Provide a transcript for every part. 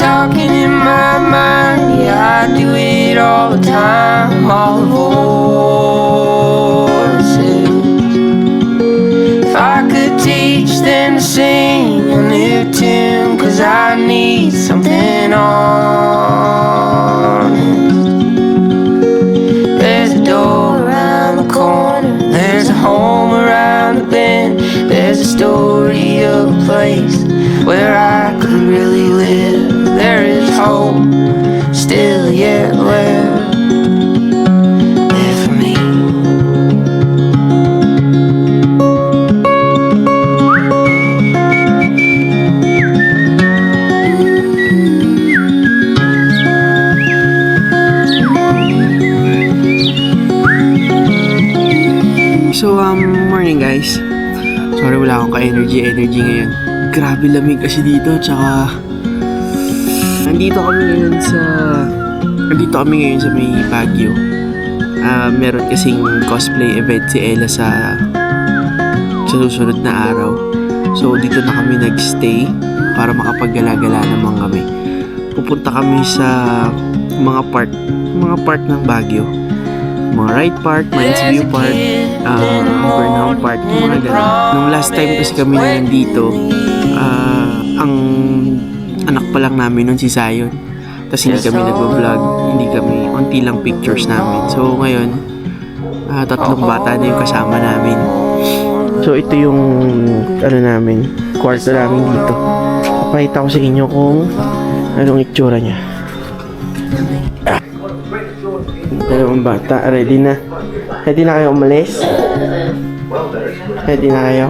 talking in my mind. Yeah, I do it all the time. All voices. If I could teach them to sing a new tune, cause I need something honest. There's a door around the corner, there's a home around the bend, there's a story of a place where I. Hope still yet left me. So, um, morning guys. Sorry wala akong ka-energy energy ngayon. Grabe lamig kasi dito, tsaka nandito kami ngayon sa nandito kami ngayon sa may Baguio. Ah, meron kasing cosplay event si Ella sa sa susunod na araw. So, dito na kami nagstay para makapaggala-gala naman kami. Pupunta kami sa mga park, mga park ng Baguio. Mga Ride Park, Mines View Park, uh, Burnham Park, mga ganun. Nung last time kasi kami na nandito, ah, ang anak pa lang namin nun si Zion. Tapos hindi kami nagbo-vlog, hindi kami, unti lang pictures namin. So ngayon, ah, tatlong bata na yung kasama namin. So ito yung, ano namin, kwarto namin dito. Papakita ko sa inyo kung anong itsura niya. Dalawang bata, ready na. Ready na kayo umalis? Ready na kayo?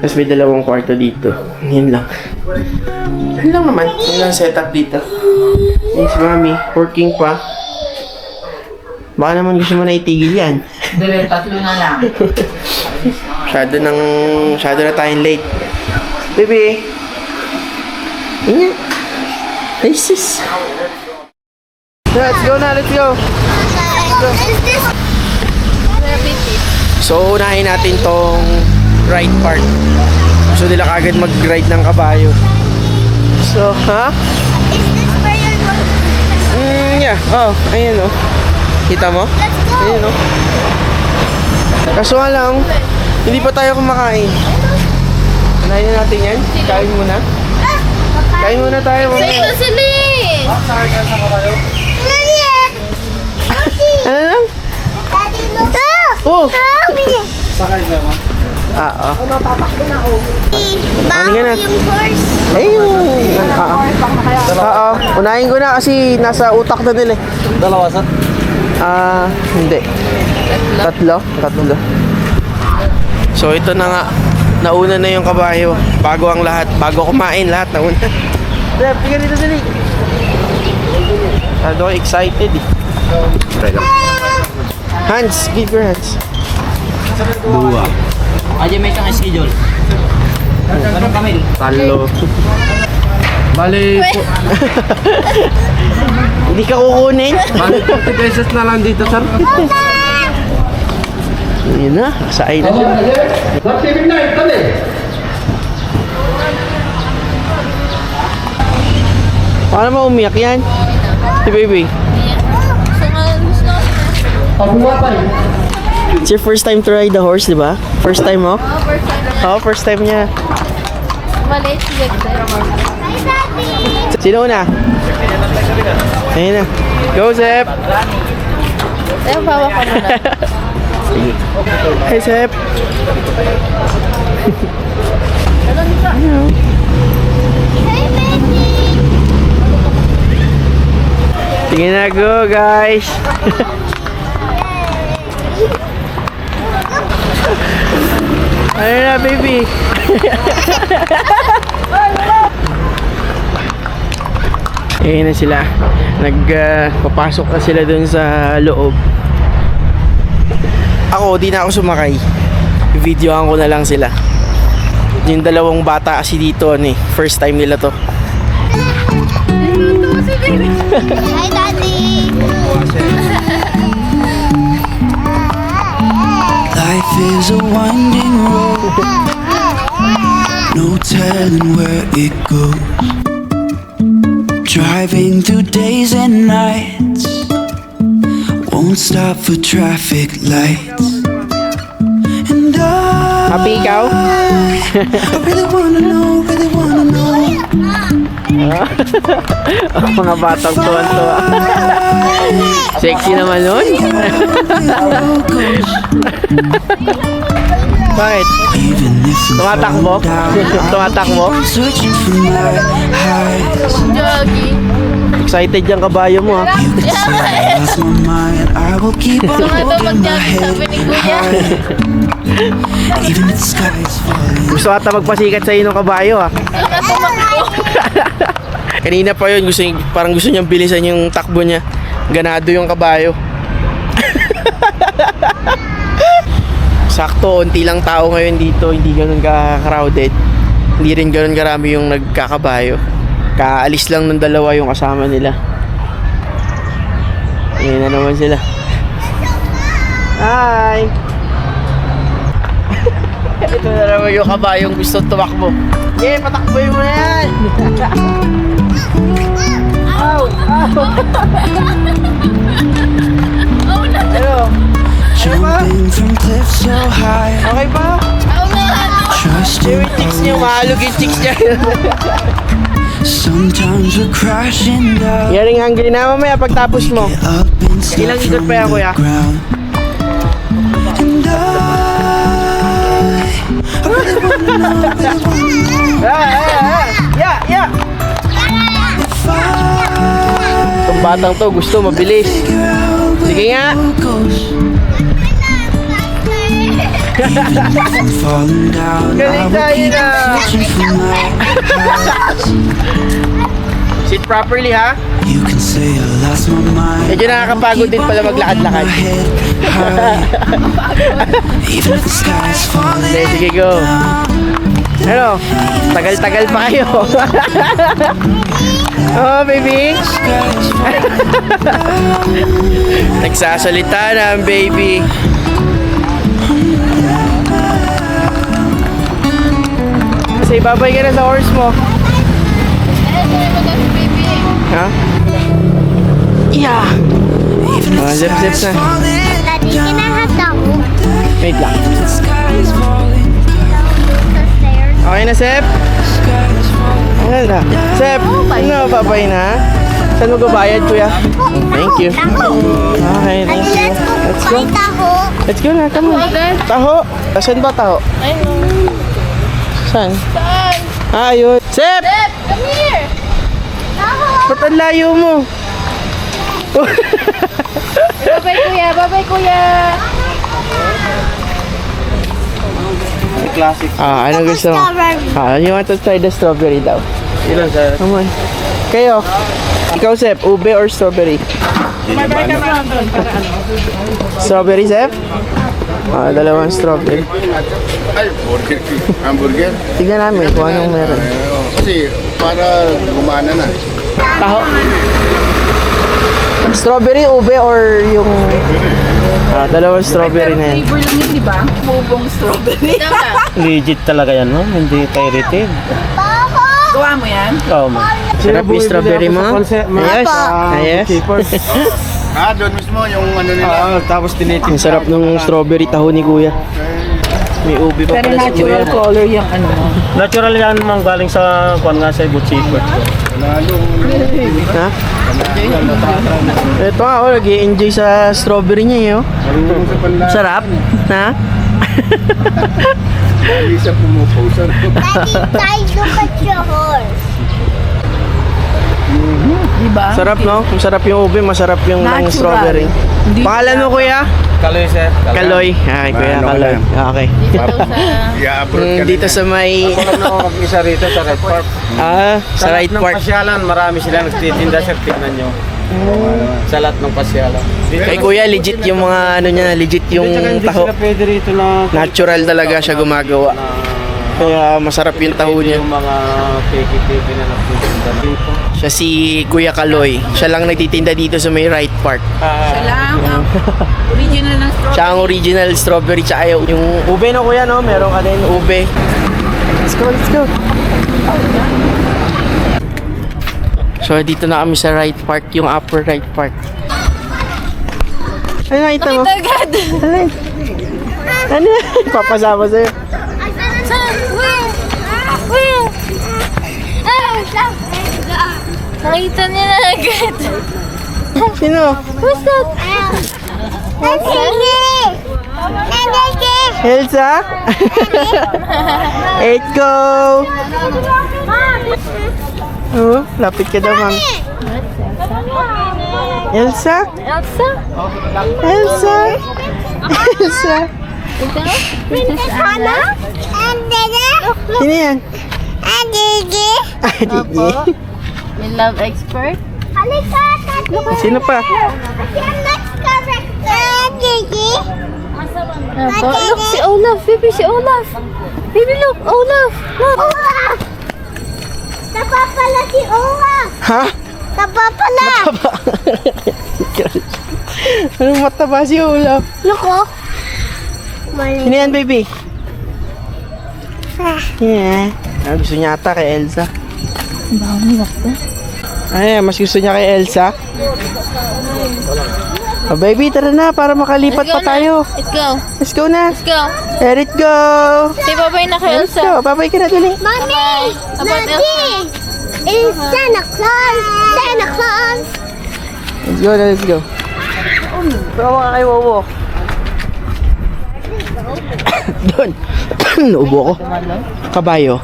Tapos may dalawang kwarto dito. Yan lang. Yan lang naman. Yan lang setup dito. Yan si mami, working pa. Baka naman gusto mo na itigil yan. Debe, tatlo na lang. Masyado nang, masyado na tayong late. Baby! Ingat! Isis! Let's go na, let's go! So, unahin natin tong ride park. Gusto nila kagad mag-ride ng kabayo. So, ha? Mm, yeah. Oh, ayan oh. Kita mo? Ayan oh. Kaso nga lang, hindi pa tayo kumakain. Unahin na natin yan. Kain muna. Kain muna tayo. mamaya. Ano lang? Oh! Ah, oh. Ano nga na? Ayun! Ah, Oo. Unahin ko na kasi nasa utak na nila eh. Dalawa sa? Ah, hindi. Tatlo? Tatlo. So ito na nga. Nauna na yung kabayo. Bago ang lahat. Bago kumain lahat. Nauna. Dep, tingnan dito dali. Ano excited eh. Hands, give your hands. Dua. Aja may isang schedule. Anong kamil? Talo. Bali, po, Hindi ka kukunin. bali 40 pesos na lang dito, sir. Yun na, sa na sila. Paano mo umiyak yan? Si baby. It's your first time to ride the horse, di ba? First time mo? Oo, first time niya. Maliit si Victor. Sino una? Ayun na. Go, Sep! Ayaw, bawa ka muna. Hey, Sep! Tingin na go, guys! ano na, baby? Ayun na sila. Nagpapasok na sila dun sa loob. Ako, di na ako sumakay. Videohan ko na lang sila. Yung dalawang bata kasi dito, ano eh, first time nila to. Hi, Daddy! Is a winding road. no telling where it goes. Driving through days and nights, won't stop for traffic lights. And I, Happy ikaw? I really wanna know, really wanna know. Mga batang tuwan-tuwa. Sexy naman nun. Bakit? Tumatakbo? Tumatakbo? Jogging. Excited yung kabayo mo ah. ha. On Mga daw head sabi ni Kuya. Even if the sky is falling. Gusto ata magpasikat sa ng kabayo ha. Kanina pa yun, gusto, niya- parang gusto niyang bilisan yung takbo niya. Ganado yung kabayo. Sakto, unti lang tao ngayon dito, hindi ganun ka-crowded. Hindi rin ganun karami yung nagkakabayo. Kaalis lang ng dalawa yung kasama nila. Ayan na naman sila. Hi! Ito na naman yung kabayong gusto tumakbo. Yeah, patakboy mo na yan! Ow! Ow! Hello? Jumping from cliffs so high. Okay ba? Trusting Yung chicks niyo, mahalog yung chicks niya. Sometimes we're crashing down. Yaring hungry na mamaya pagtapos mo. Ilang ikot pa yan, kuya? If I Itong batang to, gusto mabilis. Sige nga. Galing tayo na. Sit properly ha. You can say I lost my mind. Medyo nakakapagod din pala maglakad-lakad. My head high. Even if the sky's falling. Sige, go. Ano? Tagal-tagal pa kayo. oh, baby. Nagsasalita na ang baby. Kasi babay ka na sa horse mo. Ha? Yeah. Even if Oh, zip, zip na. Daddy, kinahat ako. Wait lang. The sky's falling. Sa stairs. Okay na, Sep? Ayan na. Sep, ano, babay na? Saan mo babayad, kuya? Thank you. Okay, thank you. Let's go. taho. Let's go na, come on. Taho. Saan ba taho? I. Saan? Saan? Ah, ayun. Sep! Deb, come here. Taho. Ba't ang layo mo? Babay kuya, babay kuya. Classic. Ah, ano gusto mo? Ah, you want to try the strawberry daw? Ilan sa... Come on. Kayo? Ikaw, Sep, ube or strawberry? Strawberry, Sep? Ah, dalawang strawberry. Ay, burger. Hamburger. Tignan namin kung anong meron. Kasi para gumana na. Taho. Strawberry, ube, or yung... Ah, dalawang strawberry na yan. Flavor lang yun, di ba? Bubong strawberry. Legit talaga yan, no? Hindi pirated. Gawa mo yan? Oo, mo. Sarap yung strawberry mo? Yes. Ah, yes. Ah, doon mismo yung ano nila. Oo, tapos tinitin. Ang sarap ng strawberry taho ni Kuya. May ube pa Pero pala si natural Kuya. color yung ano mo. Natural yan naman galing sa kwan nga sa Butchipot. Ha? Ito nga, oh, nag-enjoy sa strawberry niya, eh, oh. Sa. Sarap. Ha? Lagi sa pumuposa. Daddy, look at your horse. Di ba? Sarap, no? Kung sarap yung ube, masarap yung ng Natural. strawberry. Hindi Pangalan mo, Kuya? Kaloy, sir. Kaloy. Ay, Kuya Ano ka Kaloy. lang? Okay. I-upload Mm, ka dito sa may... Ako lang ako mag-isa rito sa Red Park. Ah, sa right ng park. pasyalan, marami sila nagtitinda, sir. Tignan nyo. Sa lahat ng pasyalan. Dito, Kay Kuya, legit yung mga ano niya, legit yung dito hindi taho. sila pwede rito na... Natural talaga siya gumagawa. na Kaya masarap yung taho niya. Yung mga peki-peki na nagtitinda dito. Siya si Kuya Kaloy. Siya lang nagtitinda dito sa may right park. Siya lang ang original ng strawberry. Siya ang original strawberry tsaka yung, yung ube no kuya no? Meron ka din ube. Let's go, let's go. So, dito na kami sa right park, yung upper right park. Ano nakita mo? Agad. Alin? Ano yan? Papasama sa'yo. Nakita niya na agad. Sino? Who's that? Elsa? Let's go! Oh, lapit ka daw, ma'am. Elsa? Elsa? Elsa? Elsa? Princess Anna? Sino yan? And Gigi? Ah. Yung love expert? Halika! Sino pa? Gigi? Opo. Look, si Olaf. Baby, si Olaf. Baby, look. Olaf. Look. Olaf! Tapa pala si Olaf. Ha? Tapa pala. Anong mataba si Olaf? Look, oh. Sino yan, baby? Yeah. Ah, gusto niya ata kay Elsa. Ay, mas gusto niya kay Elsa. Oh, baby, tara na para makalipat pa tayo. Let's go. Let's go na. Let's go. Let it go. Say bye-bye na kay Let's Elsa. go. Babay ka na dali. Mommy! Daddy! It's Santa Claus! Santa Claus! Let's go na, let's go. Tawa ka kay Wowo. Doon. Naubo ko. Kabayo.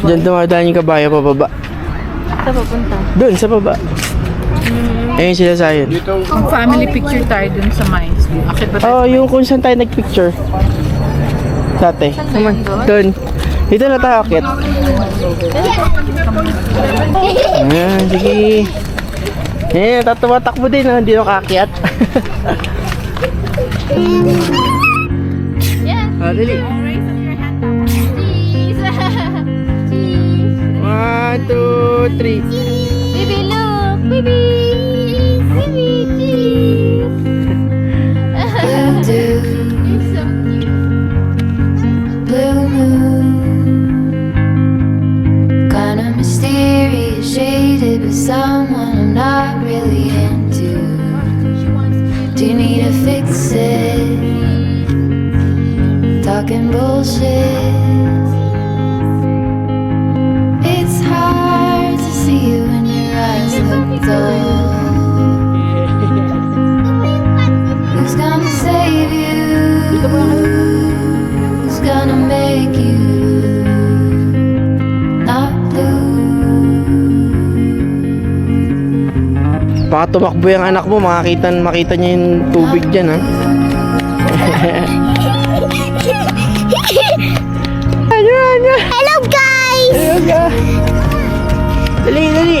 Diyan dumadaan yung kabayo pababa. Saan papunta? Doon, sa baba. Ayun sila sa akin. Ang family picture tayo dun sa mines. Akit ba tayo? Oh, yung kung saan tayo nagpicture. Dati. Naman. Doon. Dito na tayo akit. Ayan, sige. Eh, tatawa takbo din, oh. hindi ako kaakyat. Yeah. ah, dali. One, two, three. Baby, look! Baby! Baby, cheese! You're so cute. blue moon. Kinda mysterious, shaded with someone I'm not really into. Do you need to fix it? Talking bullshit. Baka tumakbo yung anak mo, makakita, makita niya yung tubig dyan, ha? ano, ano? Hello, guys! Ano ka? Dali, dali.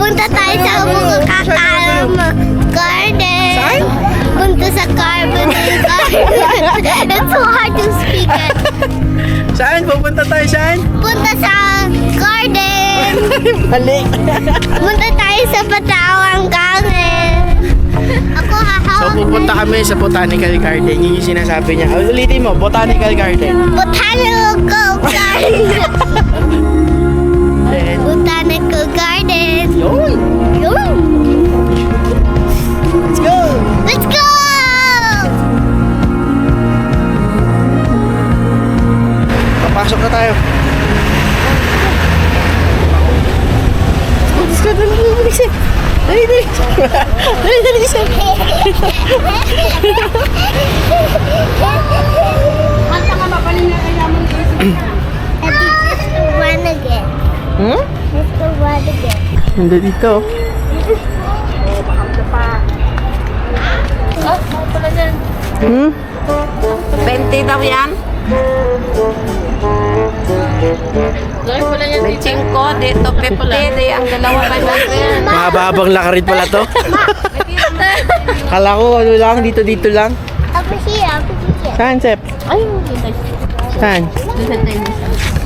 Punta tayo sa Bulacanan Garden. Saan? Punta sa Carbon Garden. It's so hard to speak it. Saan? Pupunta tayo saan? Punta sa garden. Mali. Punta tayo sa Patawang Garden. Ako So, hahawak pupunta kami sa Botanical Garden. Yun yung sinasabi niya. Ulitin mo, Botanical Garden. Botanical Garden. Botanical Garden. Yun. Yun. Let's go! Let's go! Papasok na tayo. Let's go, dali, dali, dali, sir. Dali, dali. Dali, dali, sir. Hindi dito. Hmm? 20 daw yan? May chingko, dito 50, di ang dalawa 500. Mahabang lakarin pala to. Kala ko ano lang, dito dito lang. Ako siya, ako siya. Saan, Sep? Ay. Saan? Dito tayo.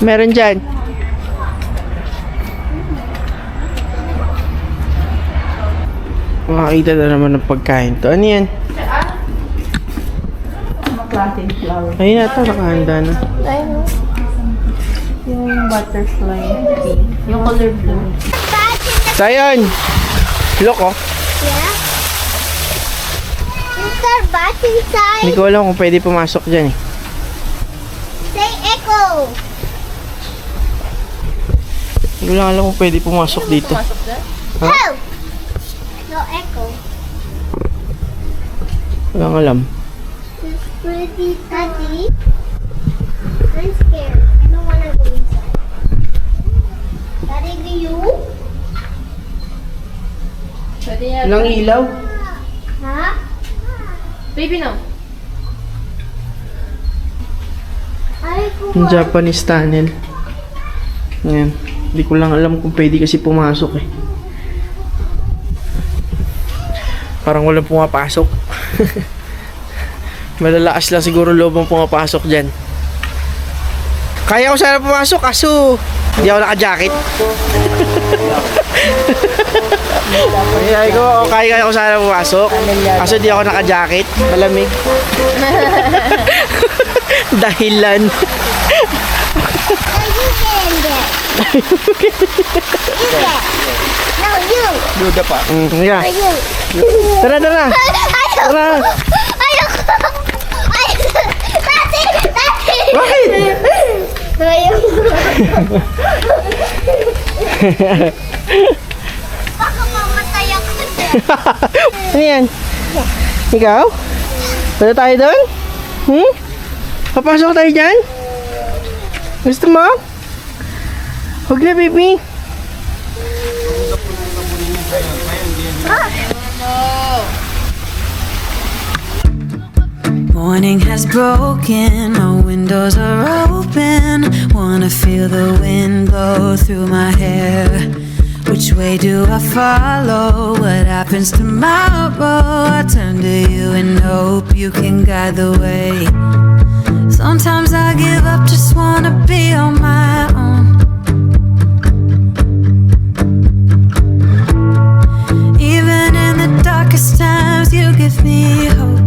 Meron dyan. Makakita na naman ng pagkain to. Ano yan? Klaseng flower. Ayun na ito, nakahanda na. Yung butterfly pink. Yung color blue. So, ayun. Look, oh. Yeah. Is there bat inside? Hindi ko alam kung pwede pumasok dyan eh. Say echo. Hindi lang alam kung pwede pumasok dito. Oh. No echo. Walang alam. It's pretty daddy. I'm scared. I don't want to go inside. Daddy, do you? Pwede yan. Walang ilaw. Huh? Baby no. Ay, Yung Japanese tunnel. Ayan. Hindi ko lang alam kung pwede kasi pumasok eh. Parang walang pumapasok. Malalakas lang siguro loob ang pumapasok dyan. Kaya ko sana pumasok kaso hindi ako naka-jacket. Kaya ko, kaya, kaya ko sana pumasok. Kaso hindi ako naka-jacket. Malamig. Dahilan. You can you get. No, you. Duda pa. Mm, yeah. You. Tara, tara. Tara. Ayoko. Ayoko. Dati, dati. Bakit? Ayoko. Baka mamatay ako. Ano yan? Ikaw? Pwede tayo doon? Hmm? Papasok tayo dyan? Gusto mo? Huwag na, baby. Morning has broken, my windows are open. Wanna feel the wind blow through my hair. Which way do I follow? What happens tomorrow? I turn to you and hope you can guide the way. Sometimes I give up, just wanna be on my own. Times, you give me hope.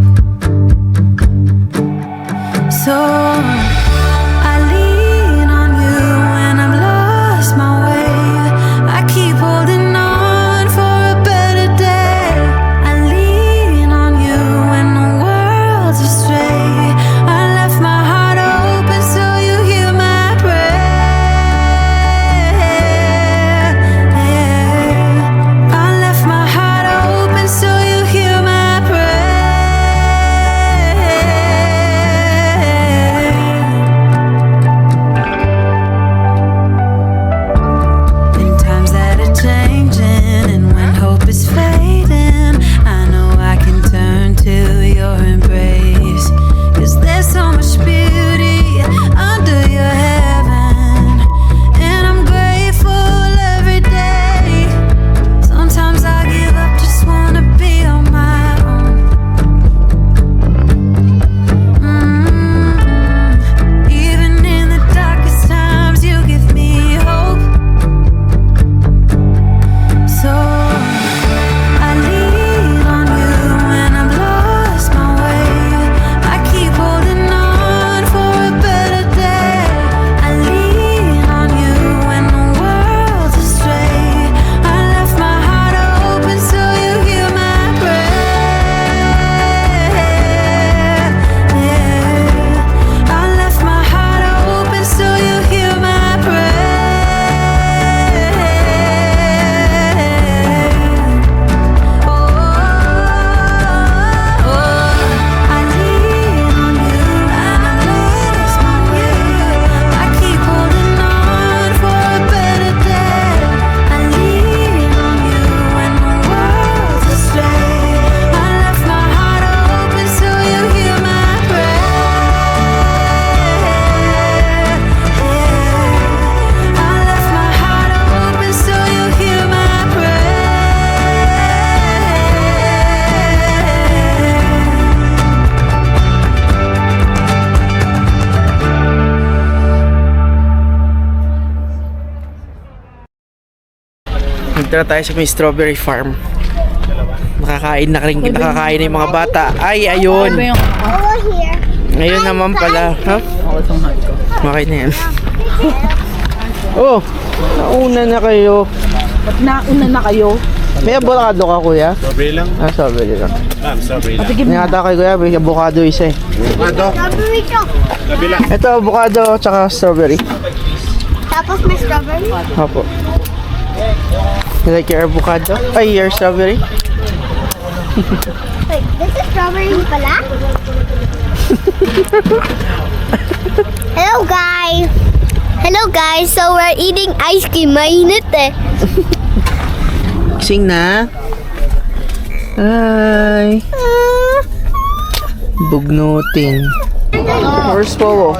So Dito na tayo sa may strawberry farm. Nakakain na rin, nakakain na yung mga bata. Ay, ayun. Ngayon naman pala. Ha? Okay na yan. oh, nauna na kayo. Ba't nauna na kayo? May avocado ka, kuya? Strawberry lang. Ah, strawberry lang. Ah, strawberry lang. May ata kay kuya, may avocado isa eh. Ano? Strawberry to. Kabila. Ito, avocado tsaka strawberry. Tapos may strawberry. Opo. You like your avocado? Ay, your strawberry? Wait, this is strawberry pala? Hello guys! Hello guys! So we're eating ice cream. Mainit eh. Sing na. Hi. Bugnutin. Where's Powo?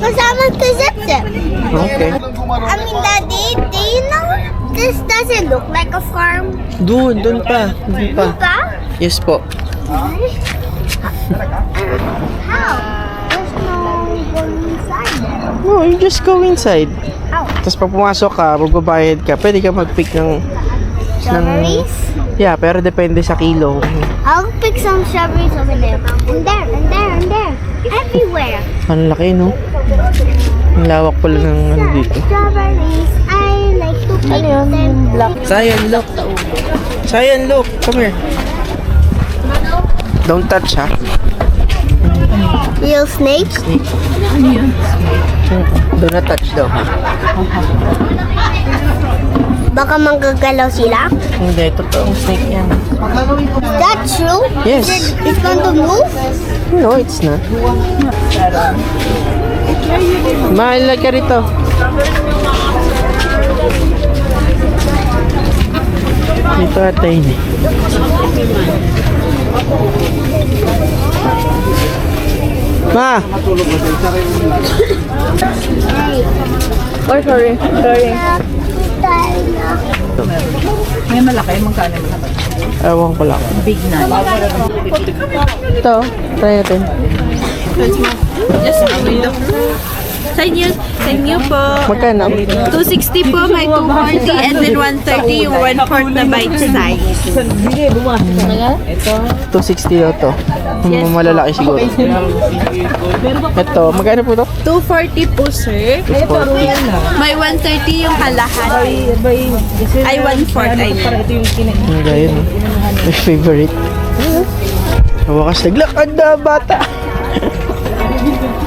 Kasama to Zip-Zip. Okay. I mean, Daddy, do you know this doesn't look like a farm? Doon, doon pa. Doon pa. Pa? Yes po. How? There's no going inside. No, you just go inside. How? Tapos pag pumasok ka, magbabayad ka, pwede ka mag-pick ng... Strawberries? Yeah, pero depende sa kilo. I'll pick some strawberries over there. And there, and there, and there. Everywhere. Ang laki, no? Ang lawak pala ng ano dito. Strawberries. Like to pick them. Sayan, look. Sayan, look. Come here. Don't touch, ha? Real snake? Do not touch daw. Baka manggagalaw sila. Hindi, totoong snake yan. Is that true? Yes. It's going to move? No, it's not. Mahal ka rito. Ata yun eh. Ma! Oh, sorry. Sorry. May malaki. Magkano yung malaki? Ewan ko lang. Big na. Ito, try natin. Just wait lang. Sa inyo, sa inyo po. Magkano? 260 po, may 240 and then 130 yung 1 fourth na bite size. 260 daw to. Yes, malalaki siguro. Ito, magkano po to? 240 po, sir. May 130 yung kalahati. Ay, 1 fourth. Ay, Ang gaya no? My favorite. Wakas naglakad na bata.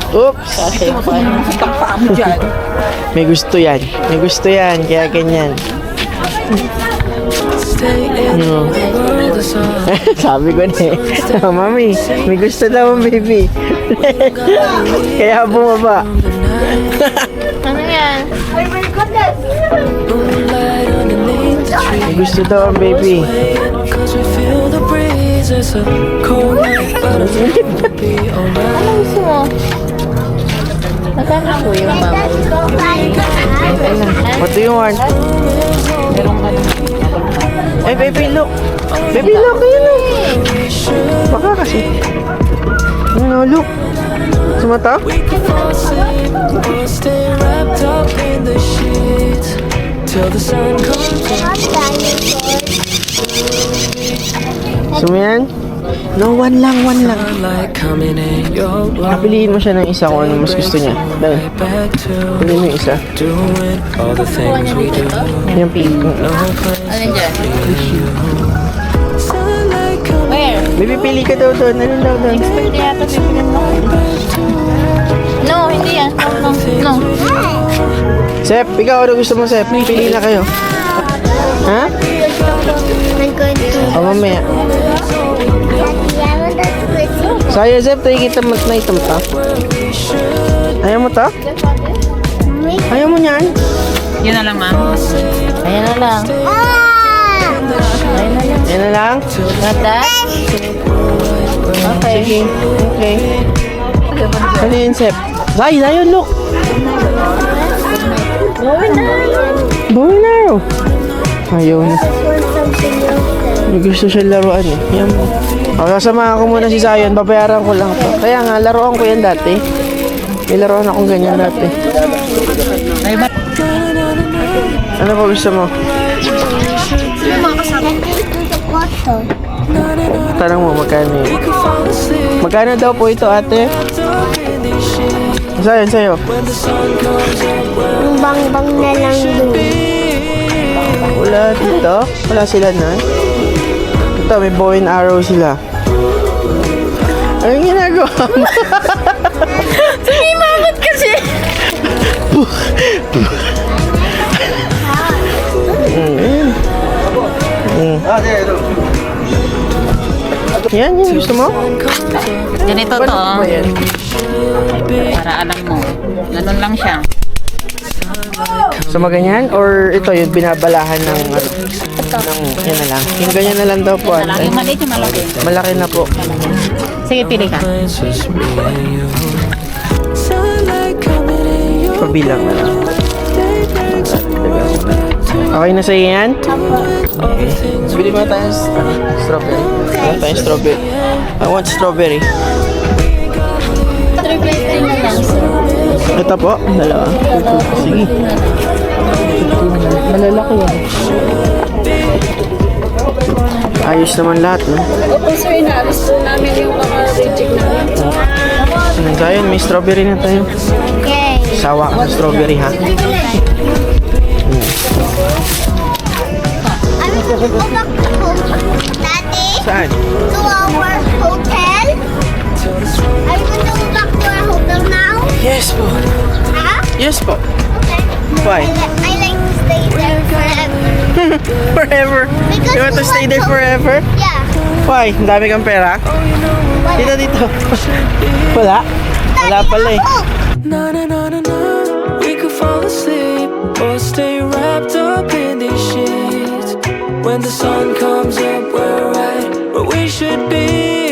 Oops. Dyan. May gusto yan. May gusto yan. Kaya ganyan. No. Sabi ko na eh. Oh, mami, may gusto daw ang baby. Kaya bumaba. Ano yan? Oh my goodness! May gusto daw ang baby. Ano gusto mo? Magkano po yung mama? What do you want? Eh, baby, look. Baby, look. Ayun, look. Baka kasi. Ano, look. Sumata? Gusto mo yan? No, one lang, one lang. Napiliin mo siya ng isa kung ano mas gusto niya. Dahil, piliin mo yung isa. Yung pili mo. Alin dyan? Where? Baby, pili ka daw doon. Alin daw doon? Hindi yata pipilin mo. No, hindi yan. No, no. no. Sep, ikaw ano gusto mo, Sep? Pili na kayo. Ha? To... O, mamaya. Yeah, that's good. Saya, Sep, tayo kita mat na ito to. Ayaw mo to? Ayaw mo niyan? Yun na lang, ma'am. Ayan na lang. Ah! Yan na lang? Nata? Okay. Sige. Okay. Ano yun, Sep? Say, tayo, look. Going. Bow and arrow. Ayaw na. May gusto siya laruan eh. Yan. O, sasamahan ko muna si Zion. Babayaran ko lang to. Kaya nga, laruan ko yan dati. May laruan akong ganyan dati. Ay, ba? Ano pa gusto mo? Tanong mo, magkano yun? Magkano daw po ito, ate? Sa'yo, sa'yo. Yung bang-bang na lang dun. Wala dito. Wala sila na. Ito, may bow and arrow sila. Anong ginagawa mo? Bakit kasi? Yan, yan. Gusto mo? Ganito to. Yan? Para alam mo. Ganun lang siya. So, maganyan? Or ito yung binabalahan ng ano? Ng, yan na lang. Yung ganyan na lang daw po. Yung maliit yung malaki. Malaki na po. Sige, pili ka. Pabilang na lang. Okay na sa'yo yan? Okay. Bili mo tayo ano, strawberry. Ano tayo strawberry? I want strawberry. Ito po, dalawa. Sige. Malalaki yan. Ayos naman lahat, no? Opo sir, inaalis po namin yung mga reject namin. Ano tayo? May strawberry na tayo. Okay. Sawa ka sa strawberry, ha? Home? Daddy? Saan? Yes po. Huh? Yes po. Okay. Why? I, li- like to stay there forever. Forever. Because You want to we stay there forever? Yeah. Why? Ang dami kang pera? Dito, dito. Wala? Wala pala eh. Oh, Na na na na na, we could fall asleep or stay wrapped up in these sheets. When the sun comes up, we're right where we should be.